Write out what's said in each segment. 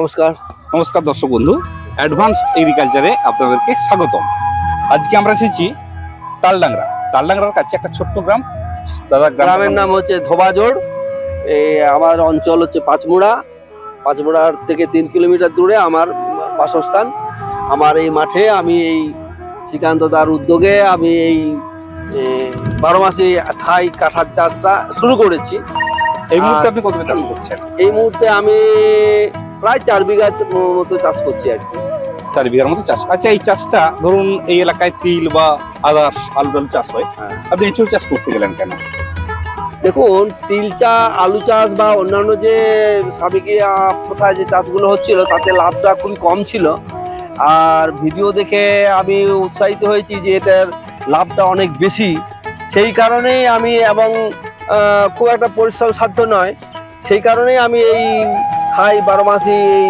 নমস্কার। নমস্কার দর্শক বন্ধু অ্যাডভান্স এগ্রিকালচারে আপনাদেরকে স্বাগতম। আজকে আমরা এসেছি তালডাংরা। তালডাংরার কাছে একটা ছোট্ট গ্রাম। দাদা গ্রামের নাম হচ্ছে ধোবাজোড়। এই আমার অঞ্চল হচ্ছে পাঁচমুড়া। পাঁচমুড়ার থেকে তিন কিলোমিটার দূরে আমার বাসস্থান। আমার এই মাঠে আমি এই শ্রীকান্ত দার উদ্যোগে আমি এই বারো মাসে থাই কাঠার চাষটা শুরু করেছি। এই মুহূর্তে আপনি কত চাষ করছেন? এই মুহূর্তে আমি প্রায় চার বিঘা মতো চাষ করছি আর কি। চার বিঘার মতো চাষ। আচ্ছা এই চাষটা ধরুন এই এলাকায় তিল বা আদার্স আলু টালু চাষ হয়। হ্যাঁ। আপনি এঁচুর চাষ করতে গেলেন কেন? দেখুন তিল চা আলু চাষ বা অন্যান্য যে সাবেকি প্রথায় যে চাষগুলো হচ্ছিল তাতে লাভটা খুবই কম ছিল। আর ভিডিও দেখে আমি উৎসাহিত হয়েছি যে এটার লাভটা অনেক বেশি। সেই কারণেই আমি এবং খুব একটা পরিশ্রম সাধ্য নয়। সেই কারণেই আমি এই হাই বারো মাসি এই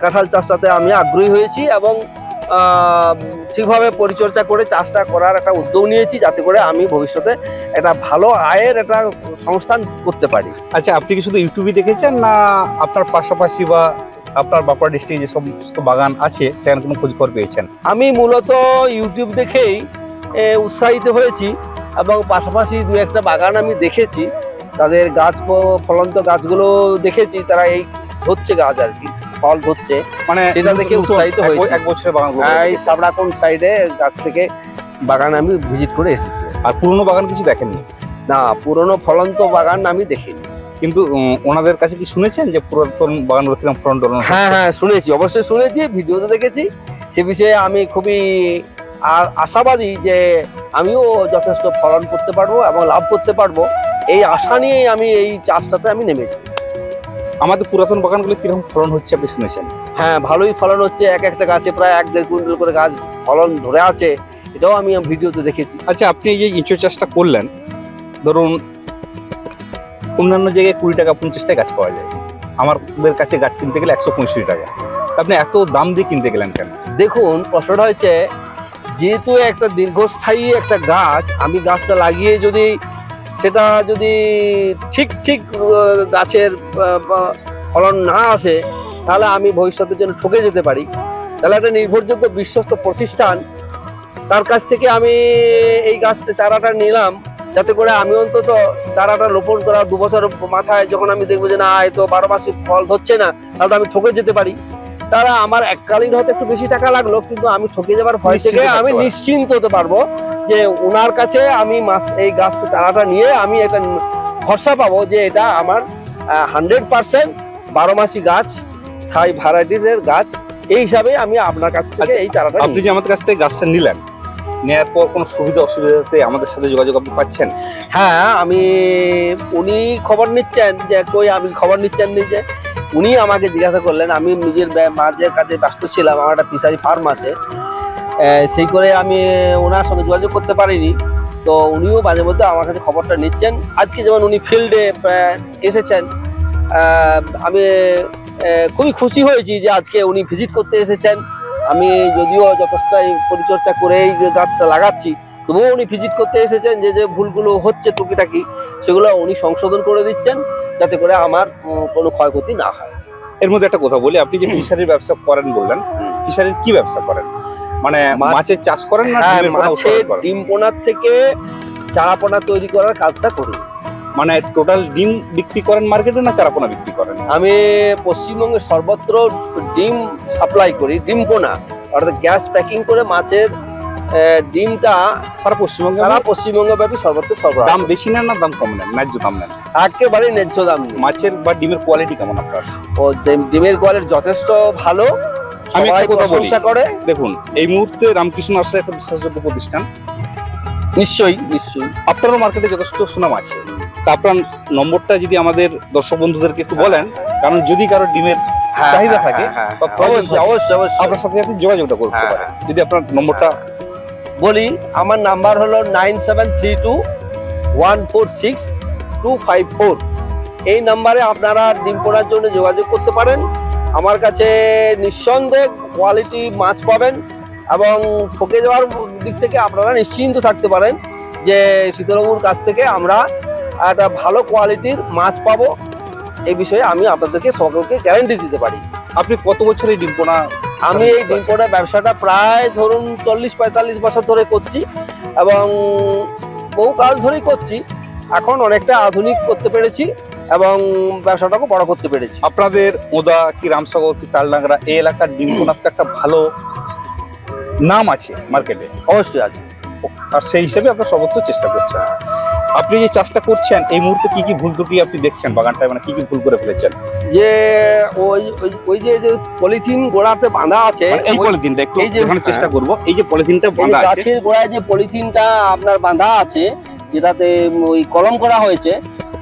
কাঁঠাল চাষটাতে আমি আগ্রহী হয়েছি এবং ঠিকভাবে পরিচর্যা করে চাষটা করার একটা উদ্যোগ নিয়েছি যাতে করে আমি ভবিষ্যতে একটা ভালো আয়ের একটা সংস্থান করতে পারি। আচ্ছা আপনি কি শুধু ইউটিউবে দেখেছেন না আপনার পাশাপাশি বা আপনার বাঁকুড়া ডিস্ট্রিক্টে যে সমস্ত বাগান আছে সেখানে কোনো খোঁজ খবর পেয়েছেন? আমি মূলত ইউটিউব দেখেই উৎসাহিত হয়েছি এবং পাশাপাশি দু একটা বাগান আমি দেখেছি। তাদের গাছ ফলন্ত গাছগুলো দেখেছি তারা এই ধরছে গাছ আর কি ফল ধরছে। মানে সেটা দেখে উৎসাহিত হয়েছে। এক বছরের বাগান এই সাবড়াকোন সাইডে গাছ থেকে বাগান আমি ভিজিট করে এসেছি। আর পুরনো বাগান কিছু দেখেননি? না পুরনো ফলন্ত বাগান আমি দেখিনি। কিন্তু ওনাদের কাছে কি শুনেছেন যে পুরাতন বাগানগুলো কীরকম ফ্রন্ট হ্যাঁ হ্যাঁ শুনেছি। অবশ্যই শুনেছি ভিডিওতে দেখেছি। সে বিষয়ে আমি খুবই আর আশাবাদী যে আমিও যথেষ্ট ফলন করতে পারব এবং লাভ করতে পারব। এই আশা নিয়েই আমি এই চাষটাতে আমি নেমেছি। আমাদের পুরাতন বাগানগুলো কীরকম ফলন হচ্ছে আপনি শুনেছেন? হ্যাঁ ভালোই ফলন হচ্ছে। এক একটা গাছে প্রায় এক দেড় কুইন্টাল করে গাছ ফলন ধরে আছে। এটাও আমি ভিডিওতে দেখেছি। আচ্ছা আপনি এই যে ইঁচড় চাষটা করলেন ধরুন অন্যান্য জায়গায় কুড়ি টাকা পঞ্চাশ টাকা গাছ পাওয়া যায়। আমাদের কাছে গাছ কিনতে গেলে একশো পঁয়ষট্টি টাকা। আপনি এত দাম দিয়ে কিনতে গেলেন কেন? দেখুন প্রশ্নটা হচ্ছে যেহেতু একটা দীর্ঘস্থায়ী একটা গাছ আমি গাছটা লাগিয়ে যদি সেটা যদি ঠিক ঠিক গাছের ফলন না আসে, তাহলে আমি ভবিষ্যতের জন্য ঠকে যেতে পারি। তাহলে একটা নির্ভরযোগ্য বিশ্বস্ত প্রতিষ্ঠান, তার কাছ থেকে আমি এই গাছটা চারাটা নিলাম, যাতে করে আমি অন্তত চারাটা রোপণ করা দু বছর মাথায় যখন আমি দেখব যে না, এ তো বারো মাসে ফল ধরছে না, তাহলে আমি ঠকে যেতে পারি। তারা আমার এককালীন হয়তো একটু বেশি টাকা লাগল কিন্তু আমি ঠকে যাবার ভয় থেকে আমি নিশ্চিন্ত হতে পারব যে ওনার কাছে আমি মাস এই গাছ চারাটা নিয়ে আমি একটা ভরসা পাবো যে এটা আমার হান্ড্রেড পার্সেন্ট বারো মাসি গাছ থাই ভ্যারাইটিসের গাছ এই হিসাবে আমি আপনার কাছ থেকে আচ্ছা, এই চারাটা আপনি। যে আমাদের কাছ থেকে গাছটা নিলেন? নেওয়ার পর কোনো সুবিধা অসুবিধাতে আমাদের সাথে যোগাযোগ আপনি পাচ্ছেন? হ্যাঁ আমি উনি খবর নিচ্ছেন যে কই আমি খবর নিচ্ছেন নিজে? উনি আমাকে জিজ্ঞাসা করলেন, আমি নিজের মাঝের কাজে ব্যস্ত ছিলাম, আমার একটা ফিশারি ফার্ম আছে। সেই করে আমি ওনার সঙ্গে যোগাযোগ করতে পারিনি। তো উনিও মাঝে মধ্যে আমার কাছে খবরটা নিচ্ছেন। আজকে যেমন উনি ফিল্ডে এসেছেন আমি খুবই খুশি হয়েছি যে আজকে উনি ভিজিট করতে এসেছেন। আমি যদিও যথেষ্ট পরিচর্যা করেই গাছটা লাগাচ্ছি তবুও উনি ভিজিট করতে এসেছেন যে যে ভুলগুলো হচ্ছে টুকিটাকি সেগুলো উনি সংশোধন করে দিচ্ছেন যাতে করে আমার কোনো ক্ষয়ক্ষতি না হয়। এর মধ্যে একটা কথা বলি আপনি যে ফিশারির ব্যবসা করেন বললেন ফিশারির কি ব্যবসা করেন? মানে মাছের চাষ করেন না হ্যাঁ মাছের ডিম পোনার থেকে চারাপোনা তৈরি করার কাজটা করি। মানে টোটাল ডিম বিক্রি করেন মার্কেটে না চারাপোনা বিক্রি করেন? আমি পশ্চিমবঙ্গে সর্বত্র ডিম সাপ্লাই করি ডিম পোনা অর্থাৎ গ্যাস প্যাকিং করে মাছের ডিমটা সারা পশ্চিমবঙ্গে সারা পশ্চিমবঙ্গ ব্যাপী সর্বত্র সরবরাহ দাম বেশি নেন না দাম কম নেন ন্যায্য দাম নেন একেবারে ন্যায্য দাম মাছের বা ডিমের কোয়ালিটি কেমন আপনার? ও ডিমের কোয়ালিটি যথেষ্ট ভালো। আমি একটা কথা বলি। করে। দেখুন এই মুহূর্তে রামকৃষ্ণ আশ্রয় একটা বিশ্বাসযোগ্য প্রতিষ্ঠান। নিশ্চয়ই নিশ্চয়ই। আপনারও মার্কেটে যথেষ্ট সুনাম আছে। তা আপনার নম্বরটা যদি আমাদের দর্শক বন্ধুদেরকে একটু বলেন কারণ যদি কারও ডিমের হ্যাঁ, চাহিদা হ্যাঁ, থাকে হ্যাঁ, বা অবশ্যই অবশ্যই অবশ্যই আপনার সাথে সাথে যোগাযোগটা করতে পারেন। যদি আপনার নম্বরটা বলি, আমার নাম্বার হলো nine seven three two one four six two five four. এই নাম্বারে আপনারা ডিম পোড়ার জন্য যোগাযোগ করতে পারেন। আমার কাছে নিঃসন্দেহে কোয়ালিটি মাছ পাবেন এবং ঠকে যাওয়ার দিক থেকে আপনারা নিশ্চিন্ত থাকতে পারেন যে শীতলবাবুর কাছ থেকে আমরা একটা ভালো কোয়ালিটির মাছ পাবো। এই বিষয়ে আমি আপনাদেরকে সকলকে গ্যারান্টি দিতে পারি। আপনি কত বছর ডিম্পোনা আমি এই ডিম্পোটা ব্যবসাটা প্রায় ধরুন চল্লিশ পঁয়তাল্লিশ বছর ধরে করছি এবং বহু কাল ধরেই করছি। এখন অনেকটা আধুনিক করতে পেরেছি এবং ব্যবসাটাকে বড় করতে পেরেছি। আপনাদের ওদা কি রামসাগর কি তালডাংরা এই এলাকার ডিম্পোনার তো একটা ভালো নাম আছে মার্কেটে? অবশ্যই আছে। আর সেই হিসেবে আপনার সর্বোচ্চ চেষ্টা করছেন আপনি যে চাষটা করছেন এই মুহূর্তে কি কি ভুল ত্রুটি আপনি দেখছেন বাগানটায়? মানে কি কি ভুল করে ফেলেছেন? যে ওই ওই- যে যে পলিথিন গোড়াতে বাঁধা আছে মানে এই পলিথিনটা একটু এই যে- চেষ্টা করব। এই যে পলিথিনটা বাঁধা আছে। গাছের গোড়ায় যে পলিথিনটা আপনার বাঁধা আছে যেটাতে ওই কলম করা হয়েছে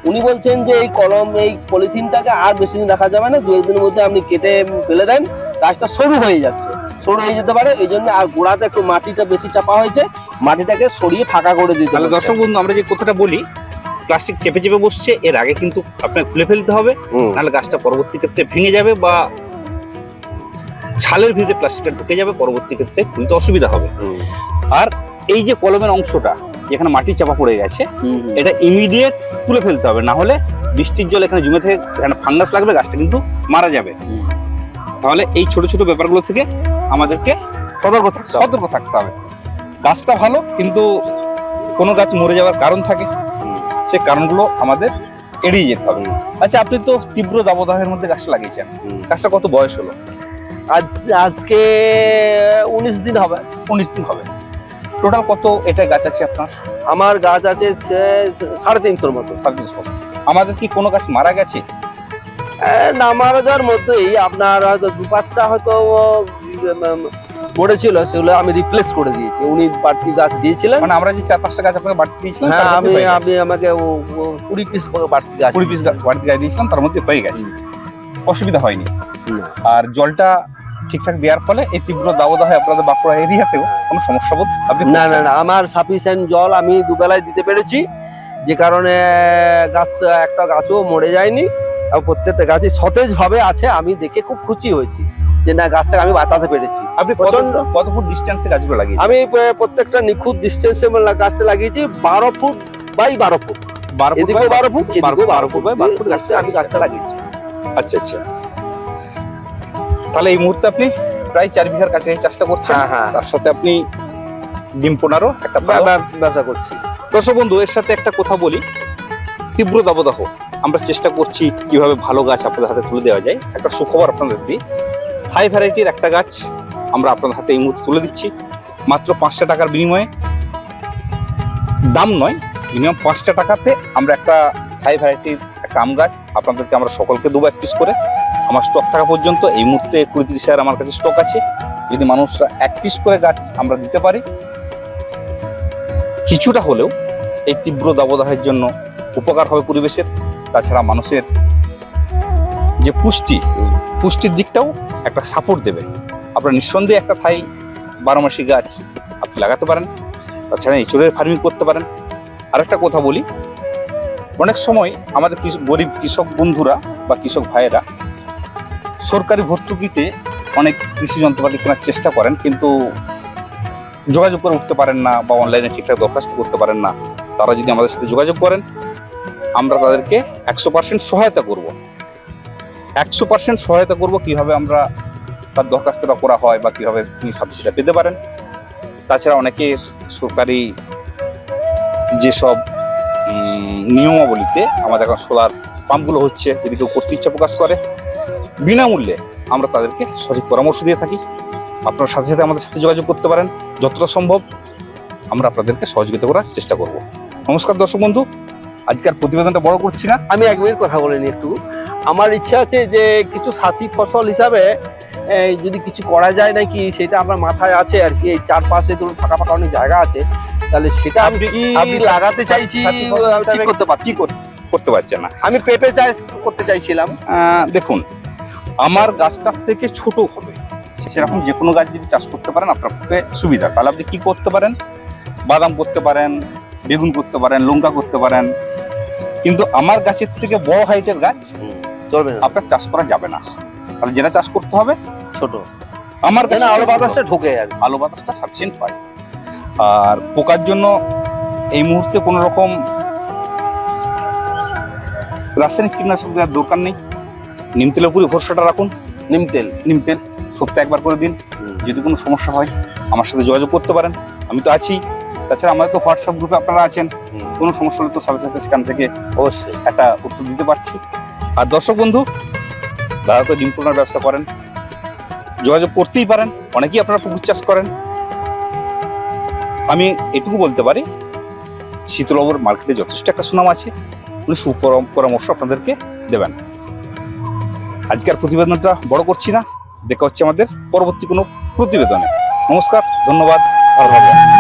উনি বলছেন যে এই কলম এই পলিথিনটাকে আর বেশি দিন রাখা যাবে না দু একদিনের মধ্যে আপনি কেটে ফেলে দেন গাছটা সরু হয়ে যাচ্ছে। সরু হয়ে যেতে পারে এই জন্য আর গোড়াতে একটু মাটিটা বেশি চাপা হয়েছে। মাটিটাকে সরিয়ে ফাঁকা করে দিতে তাহলে। দর্শক বন্ধু আমরা যে কথাটা বলি প্লাস্টিক চেপে চেপে বসছে এর আগে কিন্তু আপনার খুলে ফেলতে হবে নাহলে গাছটা পরবর্তী ক্ষেত্রে ভেঙে যাবে বা ছালের ভিতরে প্লাস্টিকটা ঢুকে যাবে পরবর্তী ক্ষেত্রে খুলতে অসুবিধা হবে আর এই যে কলমের অংশটা যেখানে মাটি চাপা পড়ে গেছে। এটা ইমিডিয়েট তুলে ফেলতে হবে না হলে বৃষ্টির জল এখানে জমে থেকে এখানে ফাঙ্গাস লাগবে গাছটা কিন্তু মারা যাবে তাহলে এই ছোট ছোট ব্যাপারগুলো থেকে আমাদেরকে সতর্ক থাকতে হবে। সতর্ক থাকতে হবে গাছটা ভালো কিন্তু কোনো গাছ মরে যাওয়ার কারণ থাকে। সে কারণগুলো আমাদের এড়িয়ে যেতে হবে। আচ্ছা আপনি তো তীব্র দাবদাহের মধ্যে গাছটা লাগিয়েছেন। গাছটা কত বয়স হলো? আজ আজকে উনিশ দিন হবে। উনিশ দিন হবে। টোটাল কত এটা গাছ আছে আপনার? আমার গাছ আছে সাড়ে তিনশোর মতো। সাড়ে তিনশো মতো। আমাদের কি কোনো গাছ মারা গেছে? না মারা যাওয়ার মধ্যেই আপনার হয়তো দু পাঁচটা হয়তো পড়েছিল সেগুলো আমি রিপ্লেস করে দিয়েছি। উনি বাড়তি গাছ দিয়েছিলেন। মানে আমরা যে চার পাঁচটা গাছ আপনাকে বাড়তি দিয়েছিলাম হ্যাঁ আমি। আপনি আমাকে কুড়ি পিস বাড়তি গাছ কুড়ি পিস বাড়তি গাছ দিয়েছিলাম তার মধ্যে হয়ে গেছে। অসুবিধা হয়নি। আর জলটা ঠিকঠাক দেওয়ার ফলে এই তীব্র দাবদাহে আপনাদের বাঁকুড়া এরিয়াতেও কোনো সমস্যা বোধ আপনি না না না আমার সাফিসিয়েন্ট জল আমি দুবেলায় দিতে পেরেছি। যে কারণে গাছ একটা গাছও মরে যায়নি। আর প্রত্যেকটা গাছই সতেজ ভাবে আছে আমি দেখে খুব খুশি হয়েছি। যে না গাছটাকে আমি বাঁচাতে পেরেছি। আপনি প্রচণ্ড কত ফুট ডিস্টেন্সে গাছগুলো লাগিয়েছেন? আমি প্রত্যেকটা নিখুঁত ডিস্টেন্সে গাছটা লাগিয়েছি বারো ফুট বাই বারো ফুট। বারো ফুট বাই বারো ফুট বারো বারো ফুট বাই বারো ফুট গাছটা আমি গাছটা লাগিয়েছি। আচ্ছা আচ্ছা। তাহলে এই মুহূর্তে আপনি প্রায় চার বিঘার কাছাকাছি চাষটা করছেন। হ্যাঁ হ্যাঁ। তার সাথে আপনি ডিম পোনারও একটা ব্যা- ব্যবসা করছি। দর্শক বন্ধু এর সাথে একটা কথা বলি। তীব্র দাবদাহ। আমরা চেষ্টা করছি কীভাবে ভালো গাছ আপনাদের হাতে তুলে দেওয়া যায়। একটা সুখবর আপনাদের দিই। হাই ভ্যারাইটির একটা গাছ আমরা আপনাদের হাতে এই মুহূর্তে তুলে দিচ্ছি। মাত্র পাঁচটা টাকার বিনিময়ে। দাম নয় মিনিমাম পাঁচটা টাকাতে আমরা একটা হাই ভ্যারাইটির একটা আম গাছ আপনাদেরকে আমরা সকলকে দেবো এক পিস করে। আমার স্টক থাকা পর্যন্ত এই মুহূর্তে কুড়ি তিরিশ হাজার আমার কাছে স্টক আছে। যদি মানুষরা এক পিস করে গাছ আমরা দিতে পারি, কিছুটা হলেও এই তীব্র দাবদাহের জন্য উপকার হবে পরিবেশের। তাছাড়া মানুষের যে পুষ্টি পুষ্টির দিকটাও একটা সাপোর্ট দেবে। আপনারা নিঃসন্দেহে একটা থাই বারোমাসি গাছ আপনি লাগাতে পারেন, তাছাড়া এঁচড়ের ফার্মিং করতে পারেন। আর একটা কথা বলি, অনেক সময় আমাদের কৃষক গরিব কৃষক বন্ধুরা বা কৃষক ভাইয়েরা সরকারি ভর্তুকিতে অনেক কৃষি যন্ত্রপাতি কেনার চেষ্টা করেন, কিন্তু যোগাযোগ করে উঠতে পারেন না বা অনলাইনে ঠিকঠাক দরখাস্ত করতে পারেন না। তারা যদি আমাদের সাথে যোগাযোগ করেন, আমরা তাদেরকে একশো পার্সেন্ট সহায়তা করব। একশো পার্সেন্ট সহায়তা করব কীভাবে আমরা তার দরখাস্তটা করা হয় বা কীভাবে তিনি সাবসিডিটা পেতে পারেন। তাছাড়া অনেকে সরকারি যেসব নিয়মাবলীতে আমাদের এখন সোলার পাম্পগুলো হচ্ছে, যদি কেউ করতে ইচ্ছা প্রকাশ করে, বিনামূল্যে আমরা তাদেরকে সঠিক পরামর্শ দিয়ে থাকি। আপনার সাথে সাথে আমাদের সাথে যোগাযোগ করতে পারেন, যতটা সম্ভব আমরা আপনাদেরকে সহযোগিতা করার চেষ্টা করব। নমস্কার দর্শক বন্ধু আজকের প্রতিবেদনটা বড় করছি না। আমি এক মিনিট কথা বলিনি একটু। আমার ইচ্ছা আছে যে কিছু সাথী ফসল হিসাবে যদি কিছু করা যায় নাকি সেটা আমার মাথায় আছে আর কি। এই চারপাশে ধরুন ফাঁকা ফাঁকা অনেক জায়গা আছে তাহলে সেটা আমি আপনি- কি লাগাতে চাইছি করতে পারছি? কি করতে পারছেন না? আমি পেঁপে চাষ করতে চাইছিলাম। দেখুন আমার গাছটার থেকে ছোট হবে। সেরকম যে কোনো গাছ যদি চাষ করতে পারেন আপনার পক্ষে সুবিধা। তাহলে আপনি কি করতে পারেন? বাদাম করতে পারেন বেগুন করতে পারেন লঙ্কা করতে পারেন। কিন্তু আমার গাছের থেকে বড় হাইটের গাছ চলবে না। আপনার চাষ করা যাবে না। তাহলে যেটা চাষ করতে হবে ছোট। আমার কেন গাছে আলো বাতাসটা ঢোকে আর কি। আলো বাতাসটা সাফিসিয়েন্ট পায় আর পোকার জন্য এই মুহূর্তে কোনো রকম রাসায়নিক কীটনাশক দেওয়ার দরকার নেই। নিম তেলের উপরে ভরসাটা রাখুন। নিম তেল। নিম তেল সপ্তাহে একবার করে দিন। যদি কোনো সমস্যা হয় আমার সাথে যোগাযোগ করতে পারেন। আমি তো আছি। তাছাড়া আমাদের তো হোয়াটসঅ্যাপ গ্রুপে আপনারা আছেন। কোনো সমস্যা হলে তো সাথে সাথে সেখান থেকে অবশ্যই। একটা উত্তর দিতে পারছি। আর দর্শক বন্ধু দাদা তো ডিম পোনার ব্যবসা করেন, যোগাযোগ করতেই পারেন, অনেকেই আপনারা পুকুর চাষ করেন। আমি এটুকু বলতে পারি শীতলবর মার্কেটে যথেষ্ট একটা সুনাম আছে, উনি সুপরাম- পরামর্শ আপনাদেরকে দেবেন। আজকের প্রতিবেদনটা বড় করছি না, দেখা হচ্ছে আমাদের পরবর্তী কোনো প্রতিবেদনে। নমস্কার, ধন্যবাদ ভালো